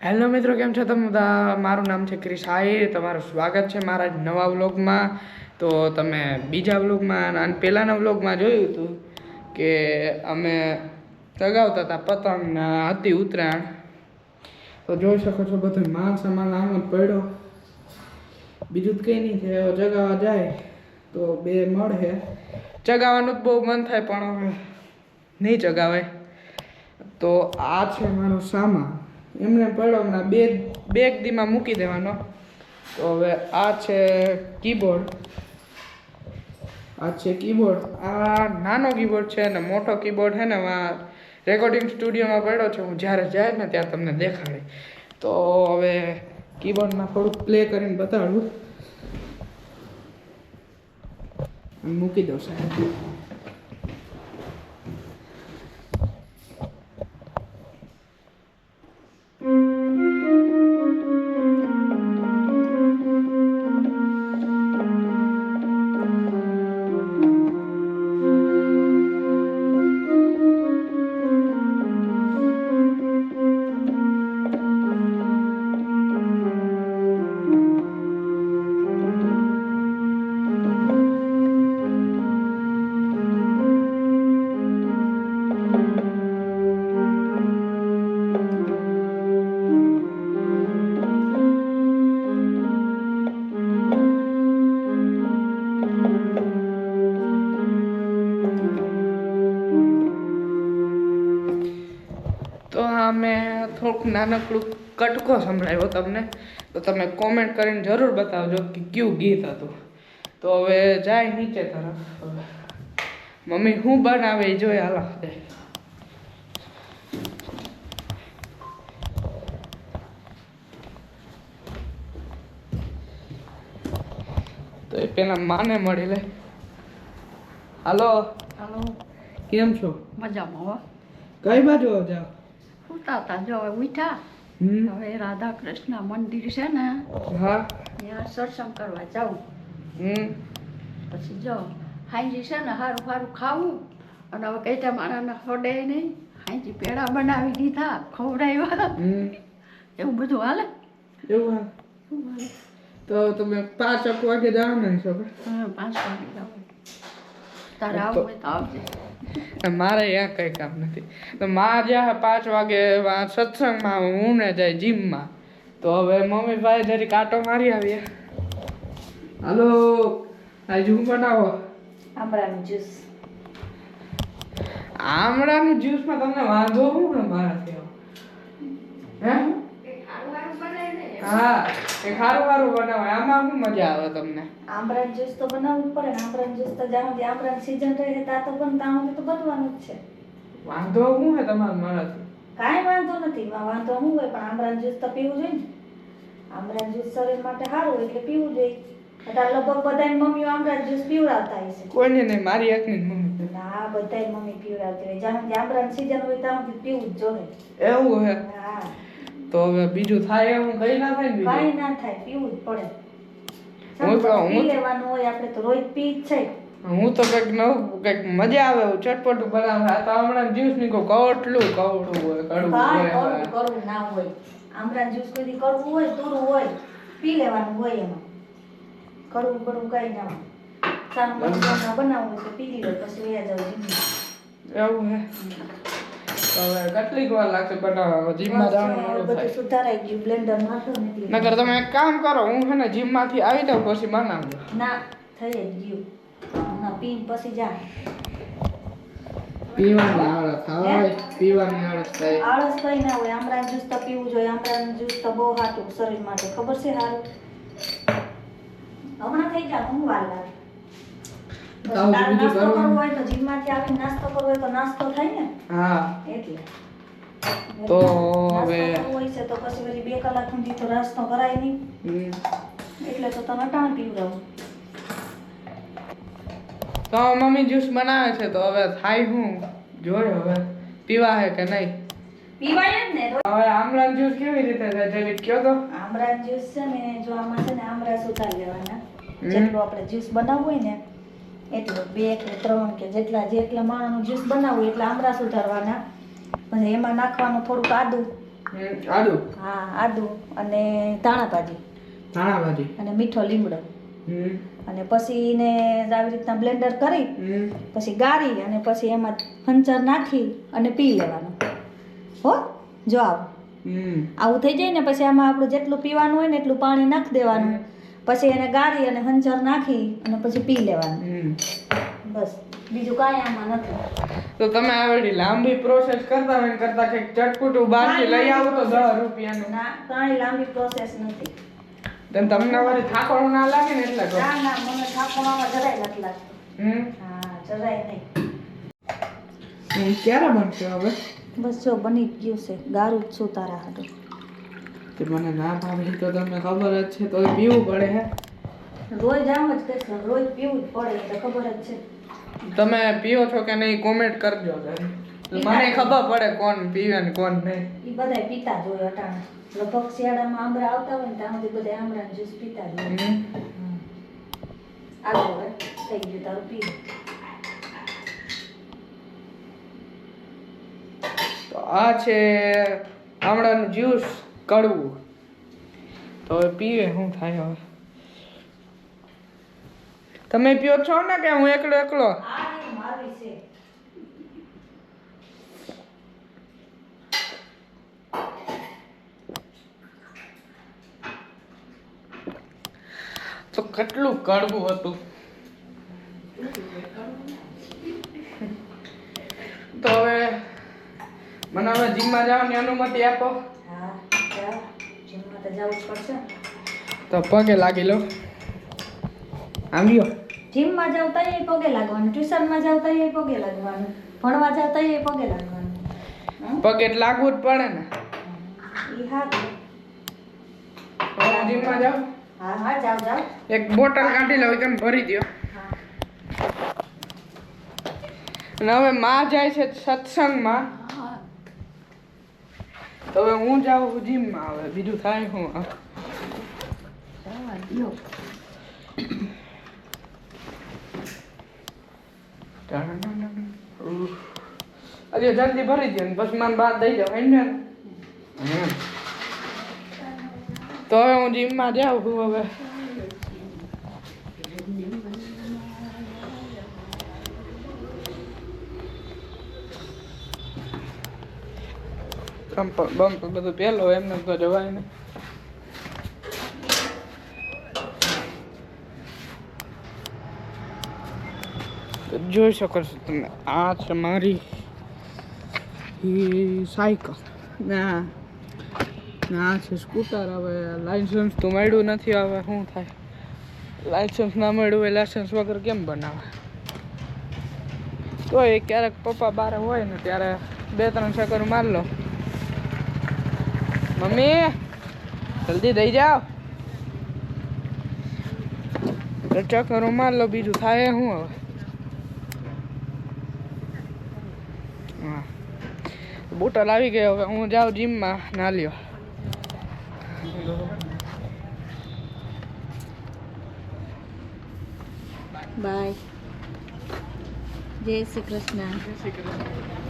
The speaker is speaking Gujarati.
હેલો મિત્રો, કેમ છો? તમે બધા મારું નામ છે ક્રિશ. આહિર તમારું સ્વાગત છે મારા નવા વ્લોગમાં. તો તમે બીજા વ્લોગમાં અને પહેલાંના વ્લોગમાં જોયું હતું કે અમે ચગાવતા હતા પતંગ હતી ઉત્તરાયણ. તો જોઈ શકો છો બધું માલ સામાન આમ જ પડ્યો. બીજું જ કંઈ નહીં છે ચગાવવા જાય તો બે મળે. ચગાવવાનું જ બહુ મન થાય, પણ હવે નહીં ચગાવાય તો આ છે મારો સામાન. એમને પડ્યો હમણાં બે બે દીમાં મૂકી દેવાનો. તો હવે આ છે કીબોર્ડ આ છે કીબોર્ડ આ નાનો કીબોર્ડ છે અને મોટો કીબોર્ડ છે ને આ રેકોર્ડિંગ સ્ટુડિયોમાં પડ્યો છે. હું જ્યારે જાય ને ત્યારે તમને દેખાડે. તો હવે કીબોર્ડમાં થોડુંક પ્લે કરીને બતાડું. મૂકી દઉં સાહેબ. તો આ મેં થોડુંક નાનકડું કટકો સંભળાવ્યો તમને. તો તમે કોમેન્ટ કરીને જરૂર બતાવજો કે કયું ગીત હતું. તો હવે જાય નીચે તરફ. હવે મમ્મી શું બનાવે એ જોઈ હાલો. તો એ પેલા માને મળી લે. હાલો. હાલો. કેમ છો? મજામાં હો. કઈ બાજુ જાઓ? ઉતા હતા. જો હવે ઉઠ્યા. હવે રાધા કૃષ્ણ મંદિર છે ને હા. ત્યાં સત્સંગ કરવા જાઉં. પછી જો હાંજી છે ને સારું સારું ખાવું. અને હવે કઈ માણાને હડે નહીં. હાંજી પેડા બનાવી દીધા ખવડાવ્યા. એવું બધું હાલે? એવું હાલે. તો તમે પાંચ એક વાગે જાઓ ને પાંચ વાગે જાઉં તારે આવું હોય તો આવજે. મારે ત્યાં કંઈ કામ નથી. તો માં જ્યાં પાંચ વાગે સત્સંગમાં હું ને જાય જીમમાં તો હવે મમ્મી ભાઈ જરી કાંટો મારી આવીએ. હાલો આજે હું બનાવો? આમળાનું જ્યુસ. આમળાનું જ્યુસમાં તમને વાંધો હું ને મારા મારાથી હે? હા એ ખારું ખારું બનાવે આમાં શું મજા આવે તમને? આમરાન જ્યુસ તો બનાવવું પડે ને આમરાન જ્યુસ તો જ્યાં સુધી આમરાન સીઝન રહે ત્યાં તો પણ ત્યાં સુધી તો બનવાનું જ છે. વાંધો શું હોય તમારા મારાથી? કાંઈ વાંધો નથી વાંધો શું હોય પણ આમરાન જ્યુસ તો પીવું જોઈએ ને. આમરાન જ્યુસ શરીર માટે સારું એટલે પીવું જોઈએ. અત્યારે લગભગ બધાની મમ્મીઓ આમરાન જ્યુસ પીવડાવતા હશે કોઈને નહીં મારી એકની મમ્મી ના બધાય મમ્મી પીવડાવતી હોય. જ્યાં સુધી આમરાન સીઝન હોય ત્યાં સુધી પીવું જ જોઈએ. એવું હે? હા. તો હવે બીજું થાય એવું કઈ ના થાય કાંઈ ના થાય પીવું જ પડે. હું તો- હું- લેવાનું હોય આપણે તો રોજ પી જ છે. હું તો કંઈક નવું કંઈક મજા આવે એવું ચટપટું બનાવે આ તો હમણાં જ્યુસ નીકળો કવટલું કવડું હોય કડવું હોય કડવું ના હોય. આમરાન જ્યુસ કોઈ કરવું હોય તૂરું હોય પી લેવાનું હોય એમાં. કરવું કરવું કઈ ના ઘરમાં બનાવવું તો પી લીધો પછી વયા જાવ એવું હે. હવે કેટલીક વાર લાગશે બનાવવામાં? જીમમાં જવાનું બધું સુધારાઈ ગયું બ્લેન્ડર નાખો ને નકર તમે એક કામ કરો હું છે ને જીમમાંથી આવી દઉં પછી બનાવું. ના થઈ જ ગયું. ના પીને પછી જા. પીવાની આળસ થાય પીવાની આળસ થાય. આળસ કઈ ના હોય આમરાન જ્યુસ તો પીવું જોઈએ આમરાન જ્યુસ તો બહુ સારું શરીર માટે ખબર છે સારું હમણાં થઈ જા હું વાર લાગે. બીજું નાસ્તો કરવો હોય તો જીમમાંથી આવીને નાસ્તો કરવો હોય તો નાસ્તો થાય ને? હા. એટલે. તો હવે- હોય છે તો પછી પછી બે કલાક સુધી તો નાસ્તો કરાય નહીં. એટલે તો તમે ટાણ પીવડાવો. તો મમ્મી જ્યુસ બનાવે છે તો હવે થાય હું. જોઈ હવે. પીવા હે કે નહીં? પીવાય જ ને હવે આમળા જ્યુસ કેવી રીતે થાય જરીક કયો તો? આમરા જ્યુસ છે ને જો આમાં છે ને આમરા સુતા લેવાના. જેટલું આપણે જ્યુસ બનાવવું હોય ને એટલું બે કે ત્રણ કે જેટલા જેટલા માણાનું જ્યુસ બનાવવું એટલા આમરા સુધારવાના. પછી એમાં નાખવાનું થોડુંક આદું. આદુ? હા આદુ અને ધાણા ભાજી. ધાણા ભાજી? અને મીઠો લીમડો. અને પછી એને આવી રીતના બ્લેન્ડર કરી પછી ગાળી અને પછી એમાં હંચર નાખી અને પી લેવાનું. હો જો આવું. આવું થઈ જાય ને પછી આમાં આપણું જેટલું પીવાનું હોય ને એટલું પાણી નાખી દેવાનું. પછી એને ગાળી અને હંચર નાખી અને પછી પી લેવાનું. બસ. બીજું કાંઈ આમાં નથી. તો તમે આવડી લાંબી પ્રોસેસ કરતા હોય કરતા કંઈક ચટપટું બહારથી લઈ આવો તો દસ રૂપિયાનું. ના કાંઈ લાંબી પ્રોસેસ નથી. તમને વળી થાકોડું ના લાગે ને એટલે. ના ના મને થાપવામાં જરાય નથી લાગતું. હમ. હા જરાય નહીં. ક્યારે બનશે હવે? બસ જો બની ગયું છે. ગારું જ છું તારા હાટું. તે મને ના ભાવે તો તમને ખબર જ છે તોય પીવું પડે હે. રોજ આમ જ કહીશ રોજ પીવું જ પડે તો ખબર જ છે. તમે પીઓ છો કે નહીં કોમેન્ટ કરજો. મને ખબર પડે કોણ પીવે ને કોણ નહીં. એ બધા પીતા જ હોય અટાણે. લગભગ શિયાળામાં આંબળા આવતા હોય ને ત્યાં સુધી બધા આંબળાનો જ્યુસ પીતા જ હોય. આગળ હવે થઈ ગયું તારું પી તો આ છે આમળાનું જ્યુસ. કડવું. તો હવે પીવે શું થાય હવે? તમે પીઓ છો ને કે હું એકલો એકલો? તો કેટલું કડવું હતું? તો હવે મને હવે જીમમાં જવાની અનુમતિ આપો. હા. તો જવું જ પડશે તો પગે લાગી લો. આવ્યો જીમમાં જાવ તો એ પગે લાગવાનું ટ્યુશનમાં જાવ તો એ પગે લાગવાનું ભણવા જાવ તો એ પગે લાગવાનું. પગે લાગવું જ પડે ને. ઈ હા જીમમાં જાઉં હા હા જાવ જાવ. એક બોટલ કાઢી લઉં કેમ ભરી દો અને હવે માં જાય છે સત્સંગમાં. હવે હું જાઉં જીમમાં હવે બીજું થાય હું અરે જલ્દી ભરી દો ને પછી મને બાદ દઈ જાવ એને. તો હવે હું જીમમાં જાઉં છું હવે. બમ્પ બમ્પ બધું પહેલો એમને તો જવાય ને જોઈ શકો છો તમે, આ છે મારી સાયકલ. ના ના છે સ્કૂટર, હવે લાઇસન્સ તો મળ્યું નથી, હવે શું થાય? લાઇસન્સ ના મળ્યું હોય લાઇસન્સ વગર કેમ બનાવે? તો એ ક્યારેક પપ્પા બારે હોય ને ત્યારે બે ત્રણ ચક્કર માર લો. મમ્મી જલ્દી દઈ જાઓ તો ચક્કરો માર લો બીજું થાય શું હવે હા બોટલ આવી ગઈ હવે હું જાઉં જીમમાં ના લ્યો બાય જય શ્રી કૃષ્ણ જય શ્રી કૃષ્ણ